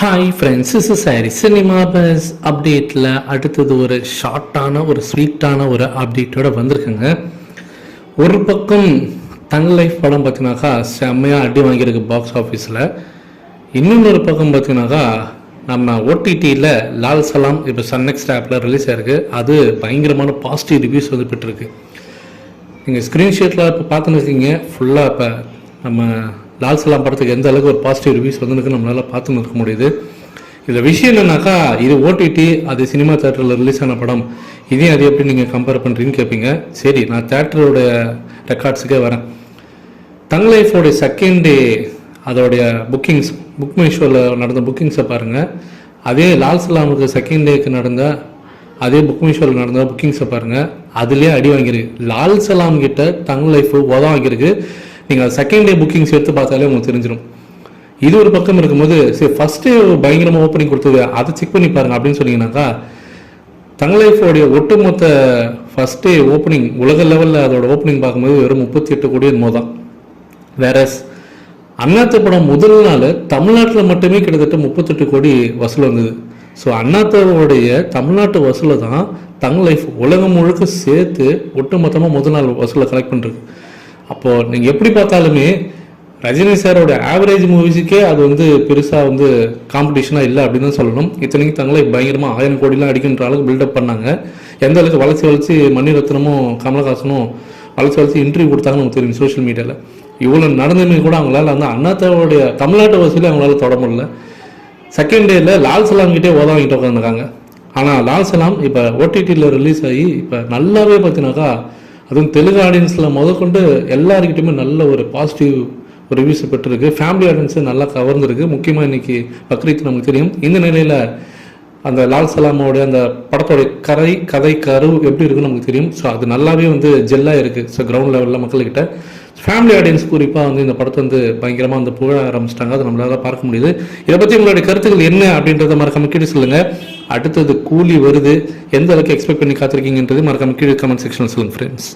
Hi friends is sorry cinema buzz அப்டேட்டில் அடுத்தது ஒரு ஷார்ட்டான ஒரு ஸ்வீட்டான ஒரு அப்டேட்டோட வந்திருக்குங்க. ஒரு பக்கம் தன் லைஃப் படம் பார்த்தீங்கன்னாக்கா செம்மையாக அடி வாங்கியிருக்கு பாக்ஸ் ஆஃபீஸில் இன்னொரு பக்கம் பார்த்தீங்கன்னாக்கா நம்ம ஓடிடியில் லால் சலாம் இப்போ சன்னெக்ஸ்ட் ஆப்பில் ரிலீஸ் ஆயிருக்கு. அது பயங்கரமான பாசிட்டிவ் ரிவ்யூஸ் வந்து பெற்றிருக்கு. நீங்கள் ஸ்க்ரீன்ஷாட்டில் இப்போ பார்த்துன்னு இருக்கீங்க. ஃபுல்லாக இப்போ நம்ம லால் சலாம் படத்துக்கு எந்த அளவுக்கு ஒரு பாசிட்டிவ் ரிவ்யூஸ் வந்துருக்கு நம்மளால் பார்த்துன்னு இருக்க முடியுது. இதில் விஷயம் என்னன்னாக்கா இது ஓடிடி அது சினிமா தேட்டரில் ரிலீஸ் ஆன படம். இதையும் அது எப்படி நீங்கள் கம்பேர் பண்ணுறீங்கன்னு கேட்பீங்க சரி நான் தேட்டரோட ரெக்கார்ட்ஸுக்கே வரேன். தங் லைஃபோடைய செகண்ட் டே அதோடைய புக்கிங்ஸ் புக் மை ஷோவில் நடந்த புக்கிங்ஸை பாருங்கள் அதே லால் சலாமுக்கு செகண்ட் டேக்கு நடந்த அதே புக் மை ஷோவில் நடந்த புக்கிங்ஸை பாருங்கள் அதுலேயே அடி வாங்கியிருக்கு. லால் சலாம் கிட்ட தங் லைஃப் உத வாங்கியிருக்கு. நீங்கள் செகண்ட் டே புக்கிங்ஸ் எடுத்து பார்த்தாலே உங்களுக்கு தெரிஞ்சிடும் இது ஒரு பக்கம் இருக்கும்போது சரி ஃபஸ்ட்டு பயங்கரமாக ஓப்பனிங் கொடுத்தது அதை செக் பண்ணி பாருங்க அப்படின்னு சொன்னீங்கன்னாக்கா தங்க லைஃபோடைய ஒட்டுமொத்த ஃபஸ்ட் டே ஓப்பனிங் உலக லெவலில் அதோட ஓப்பனிங் பார்க்கும்போது வெறும் முப்பத்தி எட்டு கோடி என்னமோ தான். வேறஸ் அண்ணாத்த படம் முதல் நாள் தமிழ்நாட்டில் மட்டுமே கிட்டத்தட்ட முப்பத்தெட்டு கோடி வசூல் வந்தது. ஸோ அண்ணாத்தாவோடைய தமிழ்நாட்டு வசூலை தான் தங்க லைஃப் உலகம் முழுக்க சேர்த்து ஒட்டுமொத்தமாக முதல் நாள் வசூலை கலெக்ட் பண்ணுறது அப்போது நீங்கள் எப்படி பார்த்தாலுமே ரஜினி சாரோட ஆவரேஜ் மூவிஸுக்கே அது வந்து பெருசாக வந்து காம்படிஷனாக இல்லை அப்படின்னு தான் சொல்லணும். இத்தனைக்கு தங்களை பயங்கரமாக ஆயிரம் கோடிலாம் அடிக்கின்ற அளவுக்கு பில்டப் பண்ணாங்க. எந்த அளவுக்கு வளர்ச்சி வளர்ச்சி மணிரத்னமும் கமலஹாசனும் வளர்ச்சி வளர்ச்சி இன்டர்வியூ கொடுத்தாங்கன்னு நமக்கு தெரியும் சோஷியல் மீடியாவில் இவ்வளோ நடந்துமே கூட அவங்களால வந்து அண்ணாத்தாவோடைய தமிழ்நாட்டு வசதியில் அவங்களால தொட முடியல. செகண்ட் டேயில் லால் சலாம் கிட்டே வாங்கிட்டு உட்காந்துருக்காங்க ஆனால் லால் சலாம் இப்போ ஓடிடியில் ரிலீஸ் ஆகி இப்போ நல்லாவே பார்த்தீங்கன்னாக்கா அதுவும் தெலுங்கு ஆடியன்ஸில் முதற்கொண்டு எல்லாருக்கிட்டையுமே நல்ல ஒரு பாசிட்டிவ் ரிவ்யூஸ் பெற்றிருக்கு. ஃபேமிலி ஆடியன்ஸு நல்லா கவர்ந்துருக்கு. முக்கியமாக இன்னைக்கு பக்ரீத் நமக்கு தெரியும். இந்த நிலையில் அந்த லால் சலாமோடைய அந்த படத்தோடைய கதை கதை கரு எப்படி இருக்குன்னு நமக்கு தெரியும். ஸோ அது நல்லாவே வந்து ஜெல்லாக இருக்குது ஸோ கிரவுண்ட் லெவலில் மக்கள்கிட்ட. ஃபேமிலி ஆடியன்ஸ் குறிப்பாக வந்து இந்த படத்தை வந்து பயங்கரமாக வந்து புகழ ஆரம்பிச்சிட்டாங்க. அதை நம்மளால் பார்க்க முடியுது. இதை பற்றி உங்களுடைய கருத்துக்கள் என்ன அப்படின்றத மறக்காம கீழே சொல்லுங்கள் அடுத்தது கூலி வருது. எந்த அளவுக்கு எக்ஸ்பெக்ட் பண்ணி காத்திருக்கீங்கன்றது மறக்காம கீழே கமெண்ட் செக்ஷனில் சொல்லுங்கள் ஃப்ரெண்ட்ஸ்